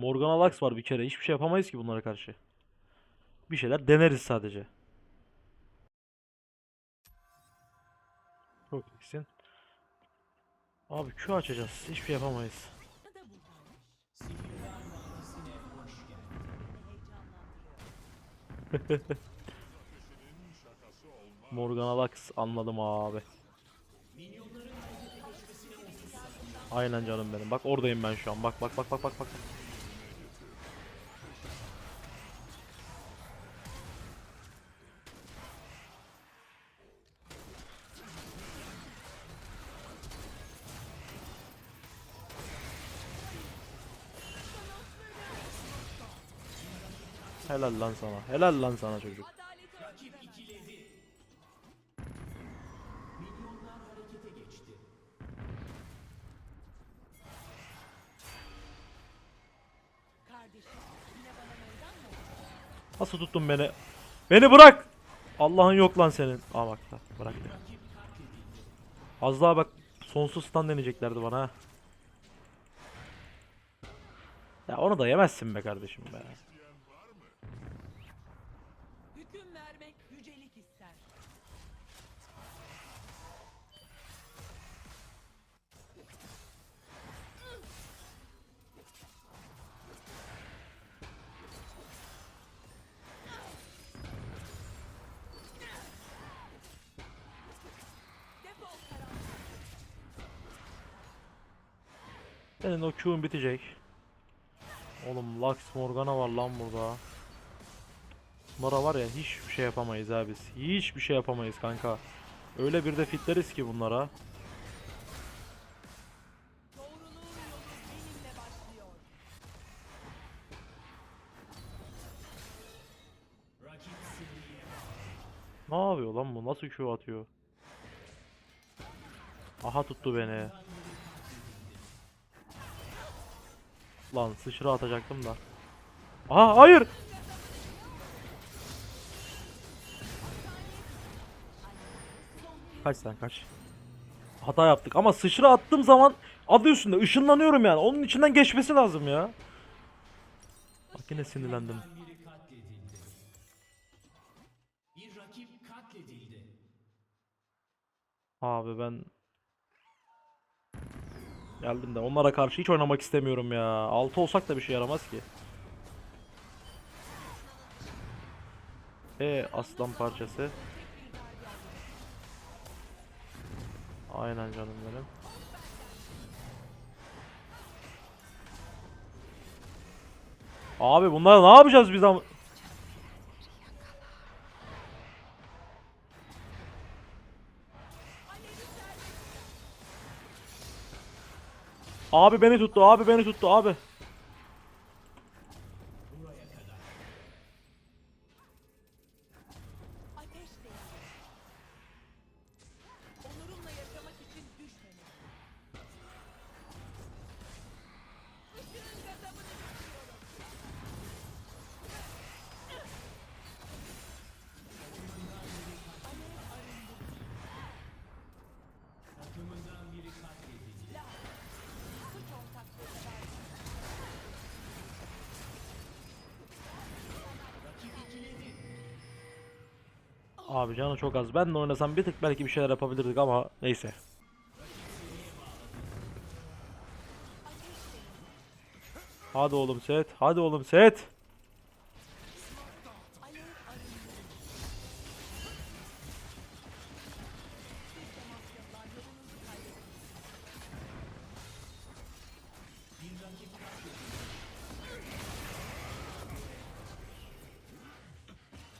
Morgana Lux var bir kere. Hiçbir şey yapamayız ki bunlara karşı. Bir şeyler deneriz sadece. Çok iyisin. Abi Q açacağız. Hiçbir şey yapamayız. Morgana Lux anladım abi. Aynen canım benim. Bak oradayım ben şu an. Bak bak bak bak bak bak. Helal lan sana. Helal lan sana çocuk. Nasıl tuttun beni? Beni bırak! Allah'ın yok lan senin. Aa bak da bıraktı. Az daha bak sonsuz stun deneyeceklerdi bana. Ya onu da yemezsin be kardeşim be. Hüküm vermek yücelik ister. Senin o Q'un bitecek. Oğlum Lux Morgana var lan burada. Bunlara var ya hiçbir şey yapamayız ha biz. Hiçbir şey yapamayız kanka. Öyle bir de fitleriz ki bunlara. Ne yapıyor lan bu? Nasıl Q atıyor? Aha tuttu beni. Lan sıçra atacaktım da. Aha hayır. Kaç sen kaç. Hata yaptık ama sıçra attığım zaman adı üstünde ışınlanıyorum yani. Onun içinden geçmesi lazım ya. Bak yine sinirlendim. Abi ben geldim de onlara karşı hiç oynamak istemiyorum ya. 6 olsak da bir şey yaramaz ki. E aslan parçası. Aynen canım benim. Abi bunlar ne yapacağız biz ama? Abi beni tuttu, abi beni tuttu, abi. Abi canı çok az. Ben de oynasam bir tık belki bir şeyler yapabilirdik ama neyse. Hadi oğlum set. Hadi oğlum set.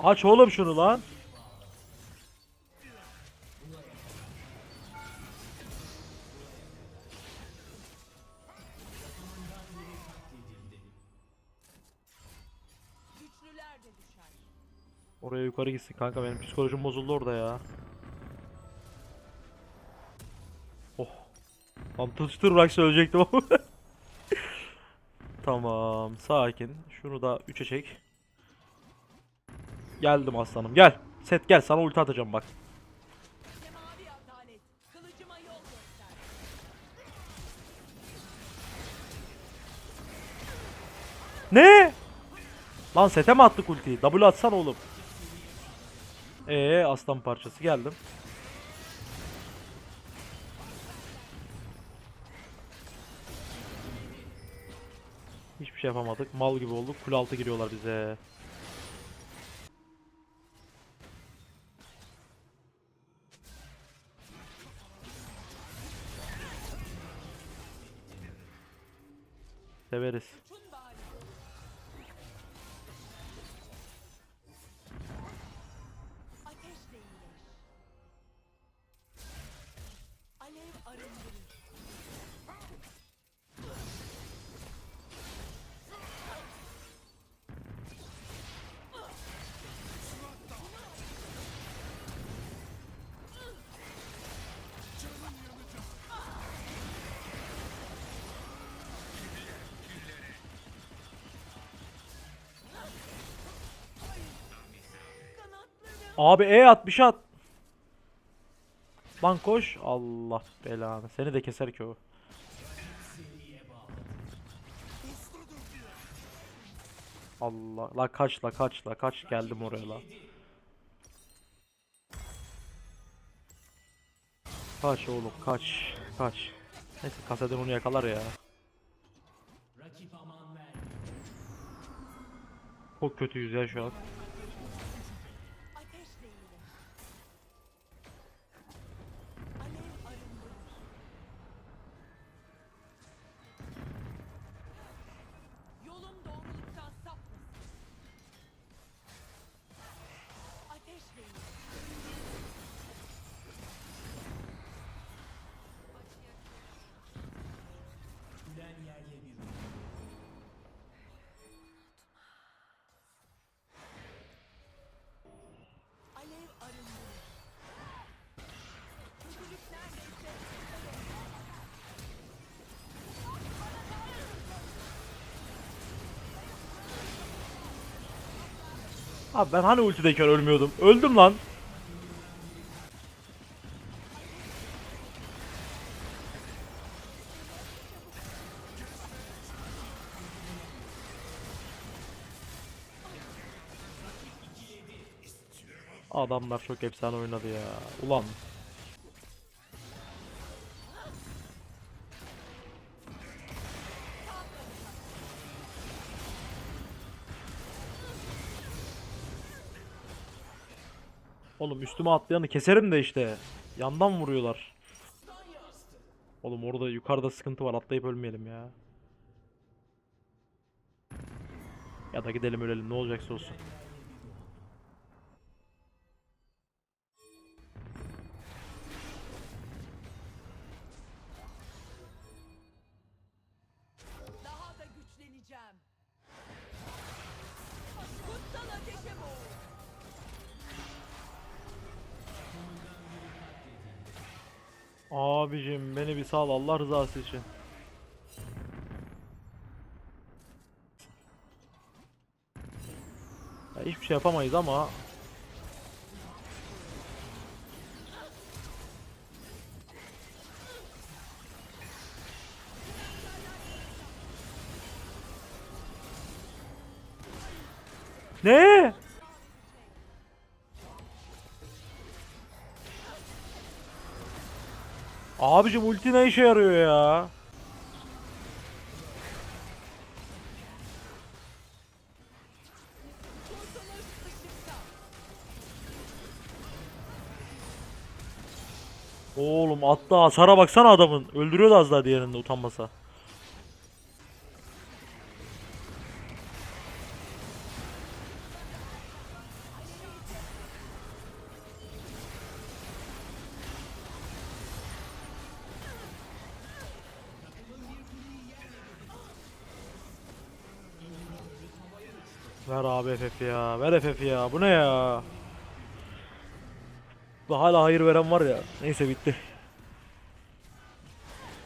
Aç oğlum şunu lan. Oraya yukarı gitsin kanka benim psikolojim bozuldu orada ya. Oh. Lan tutuştur bırak söyleyecektim ama. tamam sakin. Şunu da 3'e çek. Geldim aslanım gel. Set gel sana ulti atacağım bak. Ne? Lan sete mi attık ultiyi? W atsan oğlum. Ee aslan parçası geldim. Hiçbir şey yapamadık. Mal gibi olduk. Kul altı giriyorlar bize. Abi E at bir şey at. Lan koş. Allah belanı. Seni de keser ki o. Allah. La kaç la kaç la kaç geldim oraya la. Kaç oğlum kaç. Kaç. Neyse kaseden onu yakalar ya. Çok kötüyüz ya şu an. Abi ben hani ultideyken ölmüyordum. Öldüm lan. Adamlar çok efsane oynadı ya. Ulan. Oğlum üstüme atlayanı keserim de işte. Yandan vuruyorlar. Oğlum orada yukarıda sıkıntı var. Atlayıp ölmeyelim ya. Ya da gidelim ölelim ne olacaksa olsun. Abicim beni bir sal Allah rızası için. Ya hiçbir şey yapamayız ama Ne? Abicim ulti ne işe yarıyor ya? Oğlum attı hasara baksana adamın. Öldürüyordu az daha diğerinde utanmasa. Bu ne ya? Bu hala hayır veren var ya. Neyse bitti.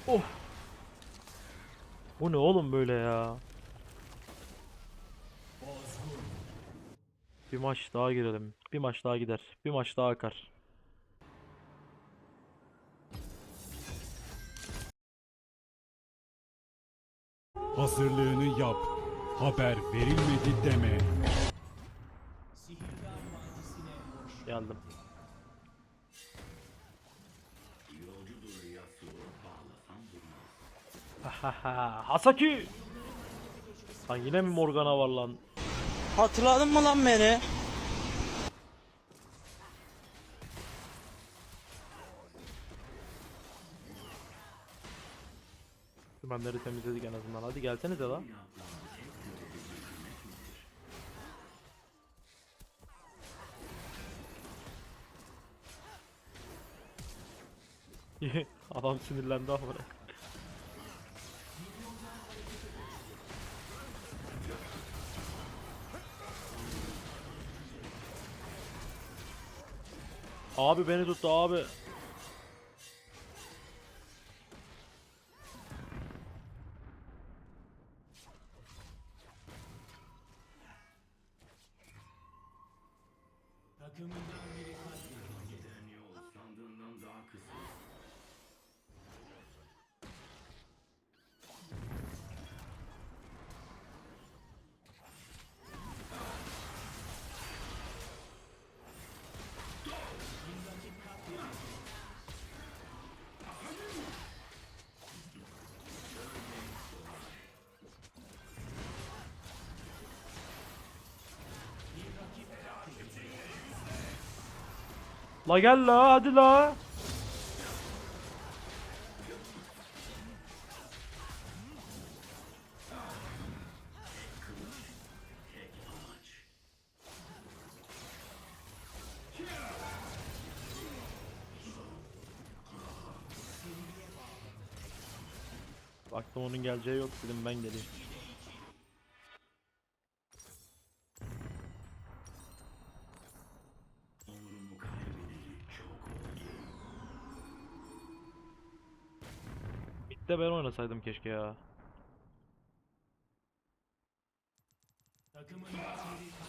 Oh. Bu ne oğlum böyle ya? Bir maç daha girelim. Bir maç daha gider. Bir maç daha akar. Hazırlığını yap. Haber verilmedi deme. Geldim. Hahaha, Hasaki! Lan yine mi Morgana var lan? Hatırladın mı lan beni? Dümenleri temizledik en azından. Hadi gelsenize lan. Adam sinirlendi ama. Abi beni tuttu abi. takımından biri katledildi. La gel la hadi la. Baktım onun geleceği yok dedim ben geleyim. Oynasaydım keşke ya. Takımından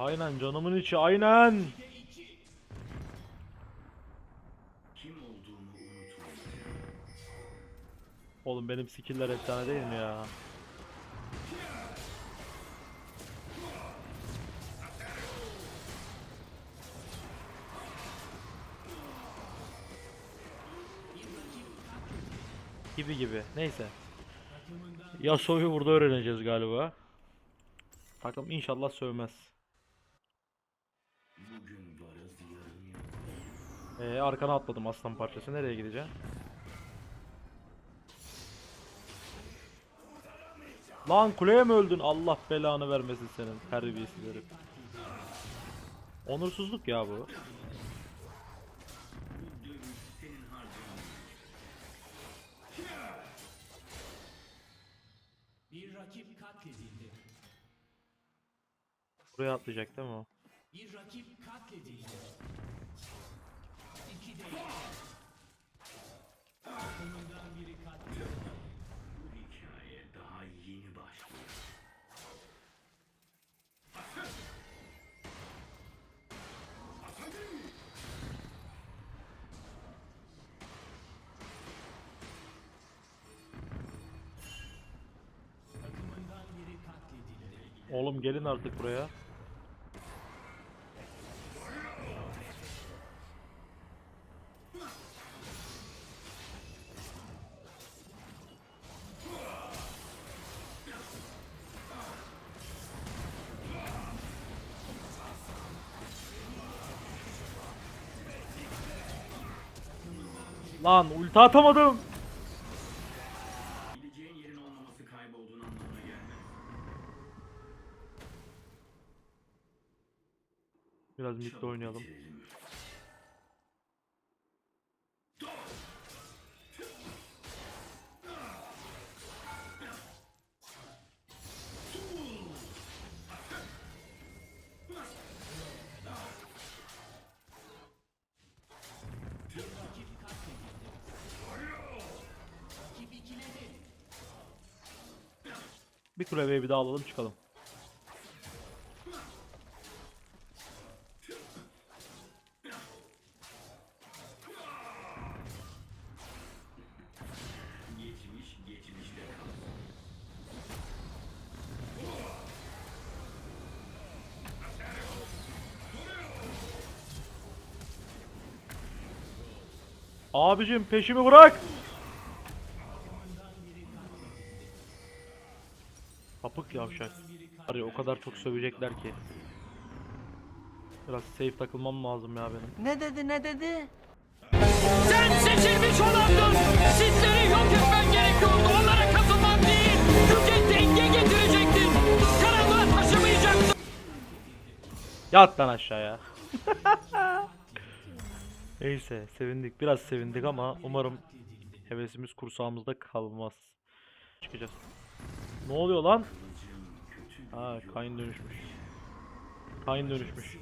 Aynen canımın içi aynen. Oğlum benim skill'ler efsane değil mi ya? Gibi gibi. Neyse. Takımından Yasuo'yu burada öğreneceğiz galiba. Takım inşallah sövmez. Ee, arkana atladım aslan parçası. Nereye gideceğim? Lan kuleye mi öldün? Allah belanı vermesin senin terbiyesiz herif. Onursuzluk ya bu. bir rakip katledildi. Buraya atlayacak değil mi o? Bir rakip İki de Takımından biri katledildi. Bu hikaye daha yeni başlıyor. Katledildi. Oğlum gelin artık buraya. Lan ulti atamadım. Biraz midde oynayalım. Bir kule bir daha alalım çıkalım. Abicim peşimi bırak. Kapık yavşak. Var ya o kadar çok sövecekler ki. Biraz safe takılmam lazım ya benim. Ne dedi ne dedi? Sen seçilmiş olandın. Sizleri yok etmen gerekiyordu. Onlara katılman değil. Güce denge getirecektin. Karanlığa taşımayacaktın. Yat lan aşağıya. Neyse sevindik. Biraz sevindik ama umarım hevesimiz kursağımızda kalmaz. Çıkacağız. Ne oluyor lan? Ha Kayn dönüşmüş. Kayn dönüşmüş.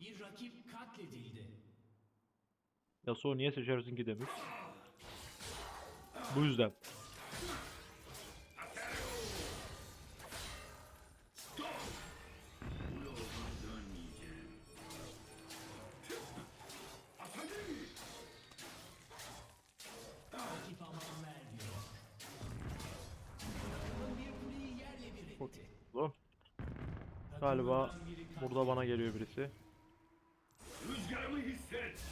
Bir rakip katledildi. Yasuo niye seçersin ki demiş. Bu yüzden. Galiba burada bana geliyor birisi. Rüzgarımı hisset.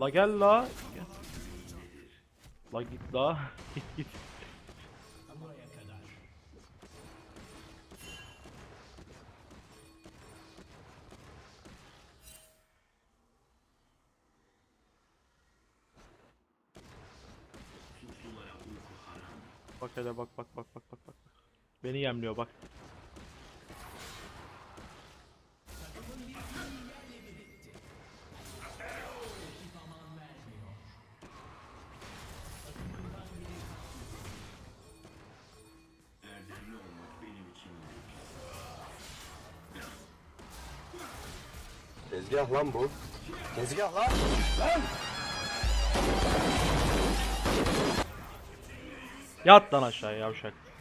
La gel la. La git la. git git. Bak hele bak bak bak bak bak bak. Beni yemliyor bak. Tezgah lan bu. Tezgah lan. Yat lan aşağıya yavşak.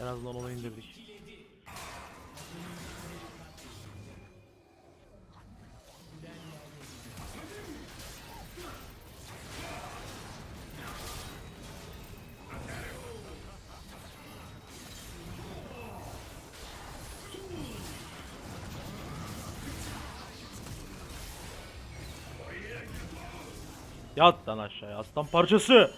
En azından onu indirdik. Yat lan aşağıya aslan parçası.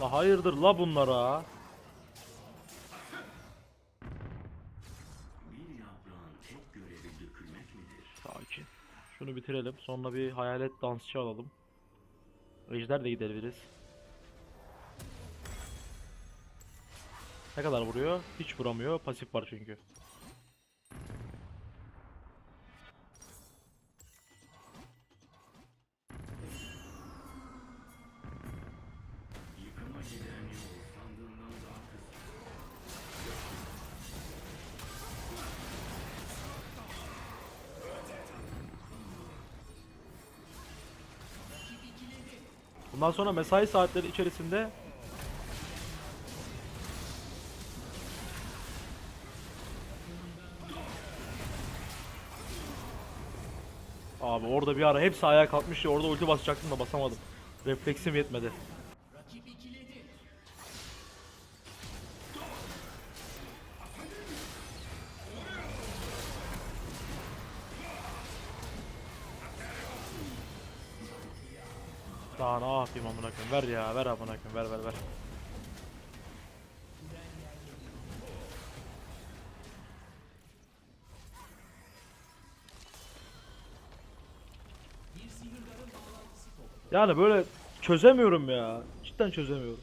La hayırdır la bunlara? Şunu bitirelim. Sonra bir hayalet dansçı alalım. Ejder de gidebiliriz. Ne kadar vuruyor? Hiç vuramıyor. Pasif var çünkü. Bundan sonra mesai saatleri içerisinde Abi orada bir ara hepsi ayağa kalkmıştı. Orada ulti basacaktım da basamadım. Refleksim yetmedi. Daha ne yapayım amına koyayım? Ver ya, ver amına koyayım. Ver ver ver. Yani böyle çözemiyorum ya. Cidden çözemiyorum.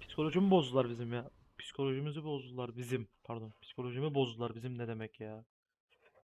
Psikolojimi bozdular bizim ya. Psikolojimizi bozdular bizim. Pardon. Psikolojimi bozdular bizim ne demek ya.